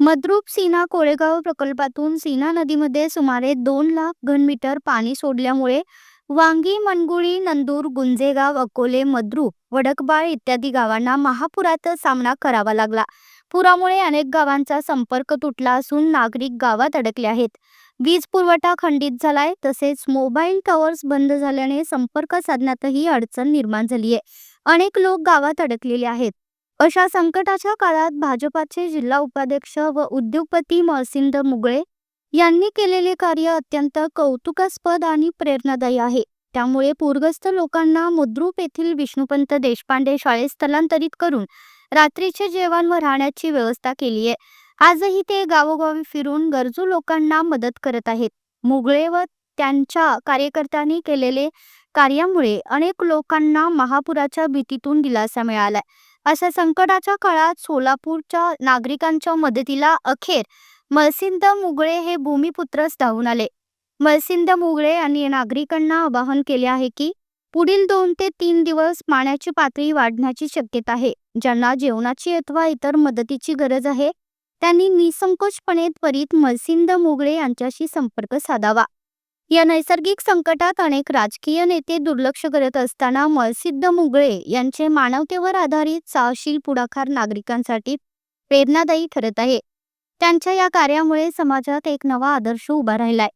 मद्रूप सीना कोळेगाव प्रकल्पातून सीना नदीमध्ये सुमारे दोन लाख घनमीटर पाणी सोडल्यामुळे वांगी मनगुळी नंदूर गुंजेगाव अकोले मद्रूप वडकबाळ इत्यादी गावांना महापुराचा सामना करावा लागला. पुरामुळे अनेक गावांचा संपर्क तुटला असून नागरिक गावात अडकले आहेत. वीज पुरवठा खंडित झालाय तसेच मोबाईल टॉवर्स बंद झाल्याने संपर्क साधण्यातही अडचण निर्माण झाली आहे अनेक लोक गावात अडकलेले आहेत. अशा संकटाच्या काळात भाजपाचे जिल्हा उपाध्यक्ष व उद्योगपती महसिंद मुगळे यांनी केलेले कार्य अत्यंत कौतुकास्पद आणि प्रेरणादायी आहे. त्यामुळे पूरग्रस्त लोकांना मुद्रूप येथील विष्णुपंत देशपांडे शाळेत स्थलांतरित करून रात्रीचे जेवण व राहण्याची व्यवस्था केली आहे. आजही ते गावोगावी फिरून गरजू लोकांना मदत करत आहेत. मुगळे व त्यांच्या कार्यकर्त्यांनी केलेले कार्यामुळे अनेक लोकांना महापुराच्या भीतीतून दिलासा मिळालाय. अशा संकटाच्या काळात सोलापूरच्या नागरिकांच्या मदतीला अखेर मलसिंद मुगळे हे भूमिपुत्रच धावून आले. मलसिंद मुगळे यांनी नागरिकांना आवाहन केले आहे की पुढील दोन ते तीन दिवस पाण्याची पातळी वाढण्याची शक्यता आहे. ज्यांना जेवणाची अथवा इतर मदतीची गरज आहे त्यांनी निसंकोचपणे त्वरित मलसिंद मुगळे यांच्याशी संपर्क साधावा. या नैसर्गिक संकटात अनेक राजकीय नेते दुर्लक्ष करत असताना मलसिद्ध मुगळे यांचे मानवतेवर आधारित साहशील पुढाकार नागरिकांसाठी प्रेरणादायी ठरत आहे. त्यांच्या या कार्यामुळे समाजात एक नवा आदर्श उभा राहिलाय.